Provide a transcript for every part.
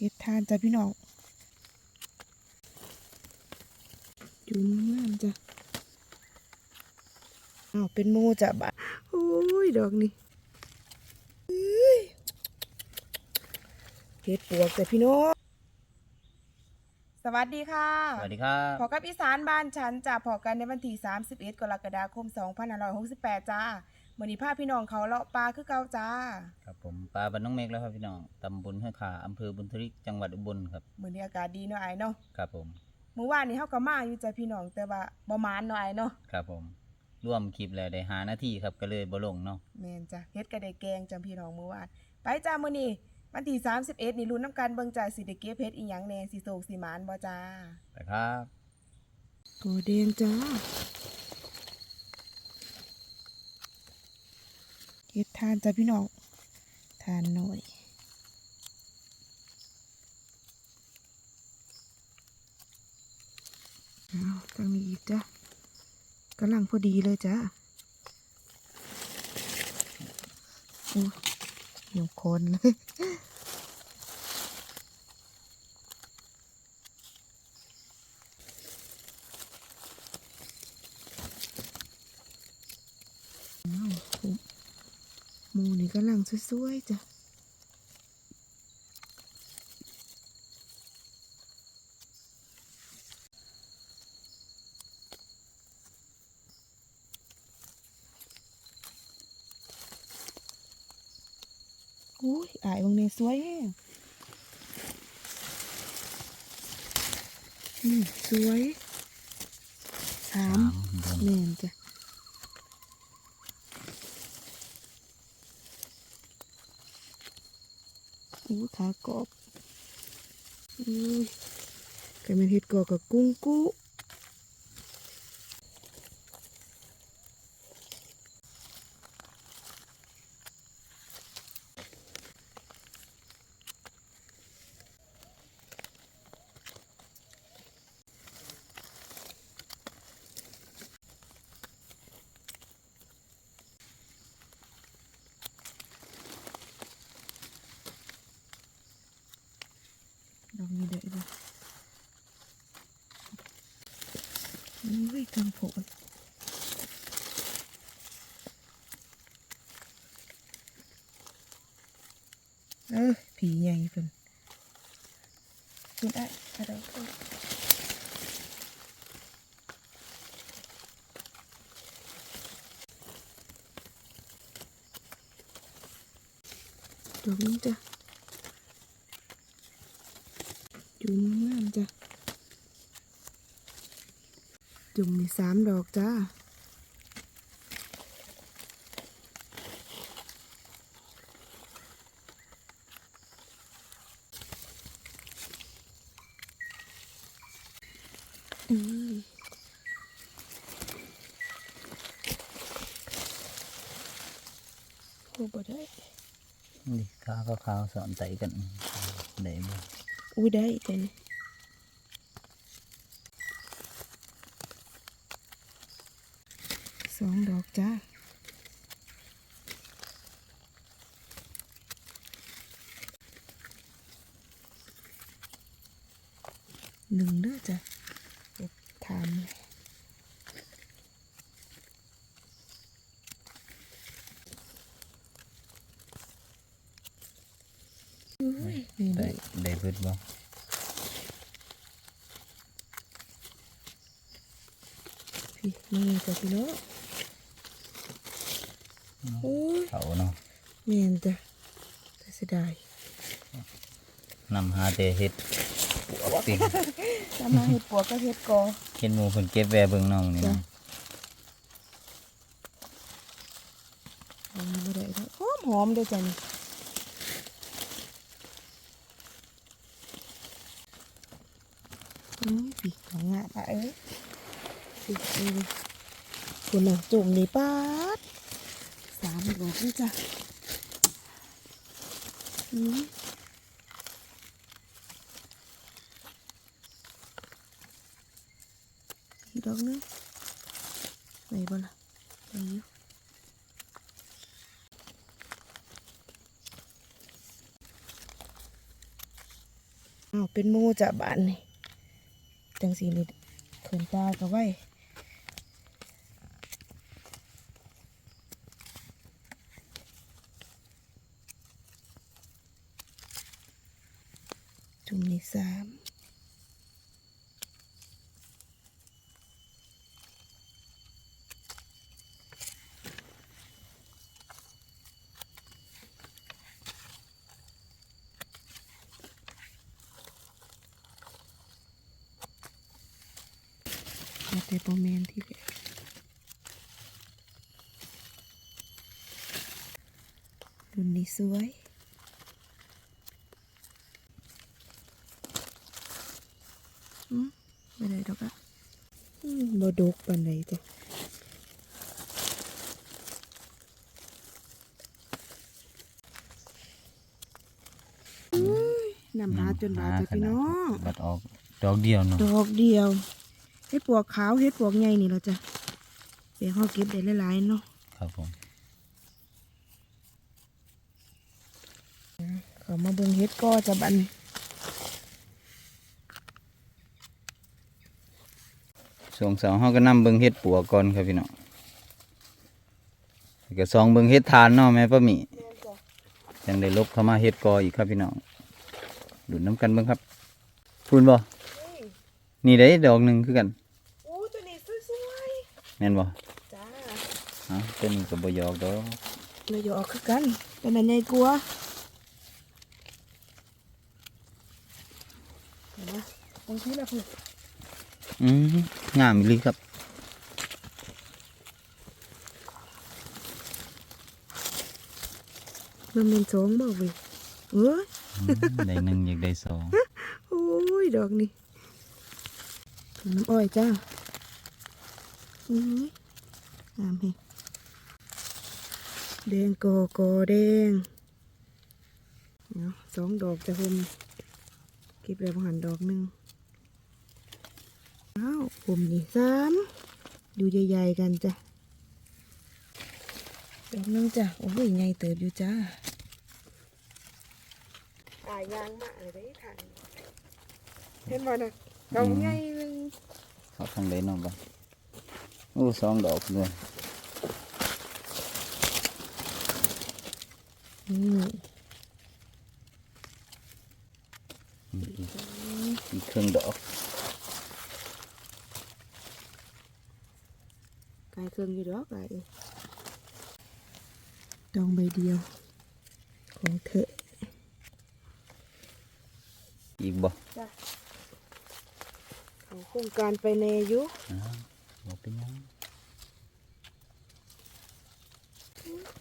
เฮ็ดทานจ้ะพี่น้องจุ่มงามจ้ะอ้าวเป็นหมูจ้ะบะโอ้ย ดอกนี่เอ้ยเฮ็ดปวกจ้ะพี่น้องสวัสดีค่ะ สวัสดีครับพอกับอีสานบ้านฉันจะพอกันในวันที่31 กรกฎาคม 2568 จ้า มื้อนี้พาพี่น้องเขาเลาะปลาคือเก่าจ้า ครับผมปลาบ้านน้องเมฆแล้วครับพี่น้องตำบลห้วยขาอำเภอบุญทริกจังหวัดอุบลครับมื้อนี้อากาศดีเนาะไอ้เนาะครับผมมื้อวานนี้เฮาก็มาอยู่จ้ะพี่น้องแต่ว่าบ่มานเนาะไอ้เนาะครับผมร่วมคลิปแล้วได้หาหน้าที่ครับก็เลยบ่ลงเนาะแม่นจ้ะเฮ็ดก็ได้แกงจ้ะพี่น้องมื้อวานไปจ้ามื้อนี้วันที่31นี่ลุ้นน้ำกันเบิ่งจ้าสิได้เก็บเฮ็ดอีหยังแหน่สิโศกสิหมานบ่จ้าไปครับโกแดงจ้า ฮ็ดทานจ้ะพี่น้องทานหน่อยเอาทางนี้อีกจ้ะกำลังพอดีเลยจ้ะโอ้ยเหี่ยวคนเลย อ้าวโอ้หมูนี่ กำลังสวยๆจ้ะอุ้ยอายบางเนี่ยสวยแฮงอืมสวยสามเดือนแม่นจ้ะ อู้ขากรอบอุ้ยไก่มันเห็ดกรอบกับกุ้งกุ้ดอกนี้เด็ดเลยอุ้ยทางโผล่เอ อผีใหญ่เพิ่นกินได้อะไรก็ดอกนี้จ้ะจุ่มงามจ้ะจุ่มมีสามดอกจ้า โอ้บ่ได้นี่ข้าวขาวๆสอนไตกันได้บ่อุ้ยได้แต่นี่สองดอกจ้า หนึ่งเด้อจ้ะเดี๋ยวถามเลยอุ้ยนี่ ได้ได้ได้เบิดบ่พี่นี่จ้ะพี่น้องโอ้ยเขาเนาะเมียนจ้ะแต่เสียดายนำหาแต่เฮ็ดปวกติจะมาเห็ดปวกก็เห็ดกอเฮ็ดหมู่เพิ่นเก็บแวเบิ่งน้องนี่จ้ะนะเอามาบ่ได้แล้วหอมหอมๆเด้วยจ้ะนี่ อุ้ยพี่ของงาปะเอ้ยพี่เอ้ยคุณน่ะจุ่มนี่ปาดสามดอกเลยจ้ะอืมอีกดอกนึงไหนบ้างล่ะไหนอยู่อ้าวเป็นมูจะบานนี่ จังสีนี่เขินตาก็ไว้จุ่มนี่สาม มาแต่โปรแมนที่แบบรุ่นนี้สวยอืมไม่ได้ดอกอะอืมบ่ดกปานใดจ้ะอุ้ยนำหาจนบาดจ้ะพี่น้อง บัดออก ดอกเดียวเนาะ ดอกเดียว เฮ็ดปวกขาวเฮ็ดปวกใหญ่นี่ละจ้ะเดี๋ยวเขาเก็บได้หลายๆเนาะครับผมเขามาเบิ่งเฮ็ดก็จะบันช่วงเสาร์เฮาก็นำเบิ่งเฮ็ดปัวก่อนครับพี่น้องแล้วก็ซองเบิ่งเฮ็ดทานเนาะแม่ป้าหมีจังได้ลบเข้ามาเฮ็ดกออีกครับพี่น้องดูดน้ำกันเบิ่งครับพูนบ่นี่ได้ดอกหนึงคือกันโอ้ตัวนี้สวย แม่นบ่ๆจ้าเอ้าตัวนี้ก็บ่ยอกดอกเลยอยู่ออกคือกันเป็นอันใหญ่กลัวเห็นไหมตรงที่ละคืออืมงามอีหลีครับมันเป็นสองบ่เว้ยเอ้ยอืมได้หนึ่งอยากได้สองโอ้ยดอกนี่น้ำอ้อยจ้า อุ้ยงามเฮงแดงกอกอแดงเนาะสองดอกจะผมเก็บเลยพหันดอกหนึ่งอ้าวผมนี่สามดูใหญ่ๆกันจ้ะดอกหนึงจ้ะ โอ้ยใหญ่เติบอยู่จ้าตายยางมากเลยได้ทานเห็นบ่นะดอกใหญ่หนึงเขาทางใดเนาะบ่ โอ้สองดอกเลยอืมอีกอีกครึ่งดอกกายเครื่องอยู่ดอกกายเอ้ยดองใบเดียว ของเธออีกบ่เขาโครงการไปในอายุอ้าวบ่เป็นหยัง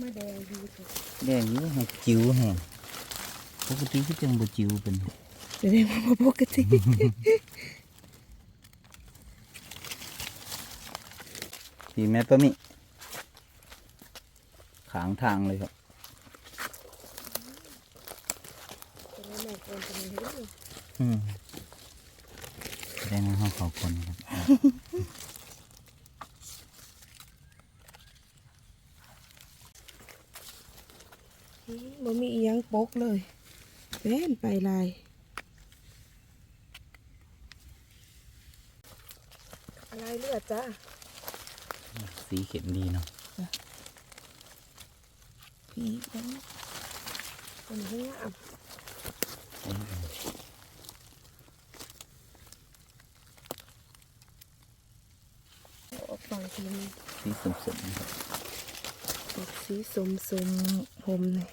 มาแดงดีเถอะแดงอยู่ให้จิ๋วแฮงปกติก็จังบ่จิ๋วเป็นจะได้มาบ่ปกติพี่แม่ป้ามิขางทางเลยครับจะได้แม่คนจะมีให้ดูอืมได้ในห้องเขาคนครับ อืม บ่มีอีหยังปกเลยเป็นไปลายอะไรเลือดจ้าสีเข็มดีเนาะพี่เป็นคนที่งามเอ้ยออกฝั่งทีนี้สีสมๆครับออกสีสมสมๆผมเลย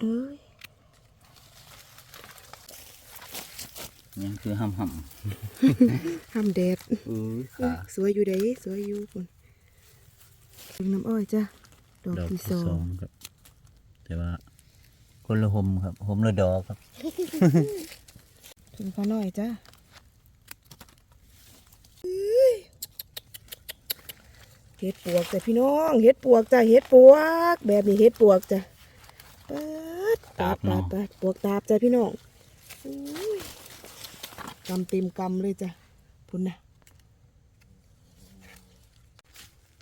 เอ้ย ยัง คือห่ำห่ห้ามแดดำอือขาสวยอยู่เด้สวยอยู่คนถึงน้ำอ้อยจ้ะดอกดอกที่ที่สอสองงครับ แต่ว่า คนละหมครับหมละดอกครับ ถึงพอน้อยจ้ะเฮ็ดปวกจ้ะพี่น้องเฮ็ดปวกจ้ะเฮ็ดปวก แบบนี้เฮ็ดปวกจ้ะเปิดตาบปาเนาะดปาดปวกตาบจ้ะพี่น้องอุ้ย กำเต็มกำเลยจ้ะพุ่นนะ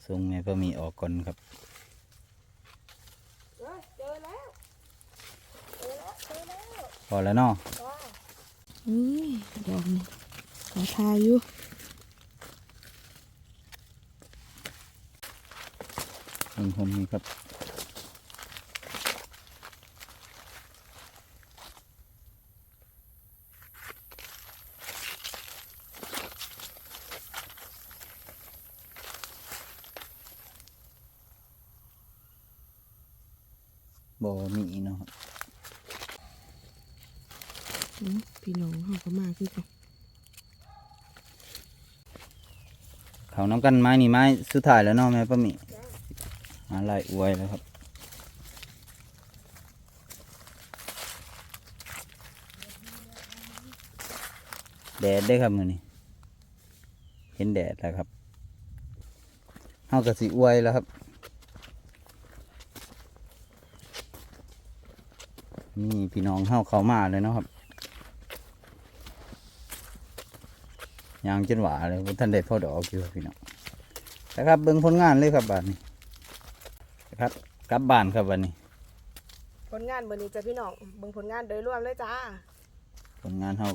ทรงแม่ป้ามีออกก่อนครับเจอแล้วเจอแล้วเจอแล้วอพอแล้วเนาะอุ้ยดอกนี่ขอทายอยู่เบิ่งผมนี่ครับ บ่มีเนาะครับอืมพี่น้องเขาก็มาคือกันเขาน้ำกันไม้นี่ไม้สุดท้ายแล้วเนาะแม่ป้าหมีหาลายอวยแล้วครับแดดได้อครับมือนี้เห็นแดดแล้วครับเฮากะสิอวยแล้วครับ นี่พี่น้องเฮาเข้ามาเลยเนาะครับยางจนหวาเลยบ่ท่านได้พอดอกอยู่ครับพี่น้องนะครับเบิ่งผลงานเลยครับบาดนี้นะครับกลับบ้านครับวันนี้ ผลงานเบอร์นี้จ้ะพี่น้องเบิ่งผลงานโดยรวมเลยจ้าผลงานเฮา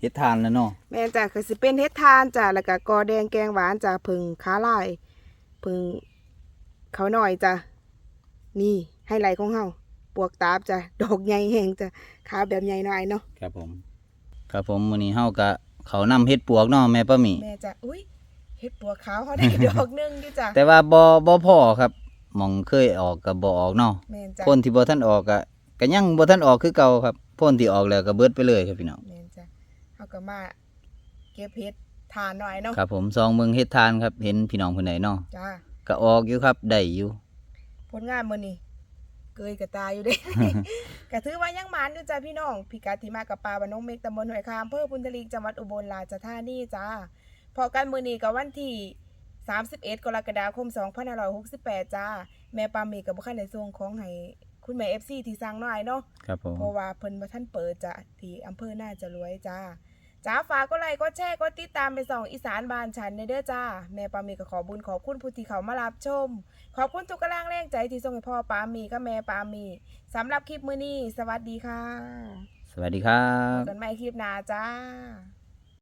เฮ็ดทานแล้วเนาะแม่นจ้ะก็สิเป็นเฮ็ดทานจ้ะแล้วก็กอแดงแกงหวานจ้ะผึ่งขาลายผึ่งเขาหน่อยจ้ะนี่ให้ไหลท์ของเฮา ปวกตาบจ้ะดอกใหญ่แห้งจ้ะขาแบบใหญ่หน่อยเนาะครับผม ครับผมมื้อนี้เฮาก็เขาวนำเฮ็ดปวกเนาะแม่ป้าหมีแม่จ้ะอุ้ยเฮ็ดปวกขาวเขาได้ดอกหนึงอยู่จ้ะแต่ว่าบ่บ่พอครับหมองเคยออกก็บ่ออกเนาะแม่นจ้ะพ่นที่บ่ทันออกก็ก็ยังบ่ทันออกคือเก่าครับพ่นที่ออกแล้วก็เบิดไปเลยครับพี่น้องแม่นจ้ะเฮาก็มาเก็บเฮ็ดทานหน่อยเนาะครับผมซองเมืองเฮ็ดทานครับ เห็นพี่น้องคนไหนเนาะจ้าก็ออกอยู่ครับได้อยู่ผลงานมื้อนี้ เกยกระตายอยู่เด้ก็ถือว่ายังหมานอยู่จ้ะพี่น้องพิกัดที่มากับปลาบ้านน้องเมกตำบลห้วยคามอำเภอพุนทลีจังหวัดอุบลราชธานีจ้าพอกันมื้อนี้ก็วันที่ 31 กรกฎาคม 2568 จ้า แม่ปาเมก็บ่คันได้ส่งของให้คุณแม่ FC ที่สั่งน้อยเนาะครับผมเพราะว่าเพิ่นบ่ทันเปิดจ้ะที่อำเภอน่าจะรวยจ้า จ้าฝากกดไลค์กดแชร์กดติดตามไปส่องอีสานบ้านฉันในเด้อจ้า แม่ปามีก็ขอบุญขอบคุณผู้ที่เขามารับชม ขอบคุณทุกกำลังแรงใจที่ส่งให้พ่อปามีกับแม่ปามีสำหรับคลิปมื้อนี้ สวัสดีค่ะ สวัสดีครัพบบกันใหม่คลิปหน้าจ้า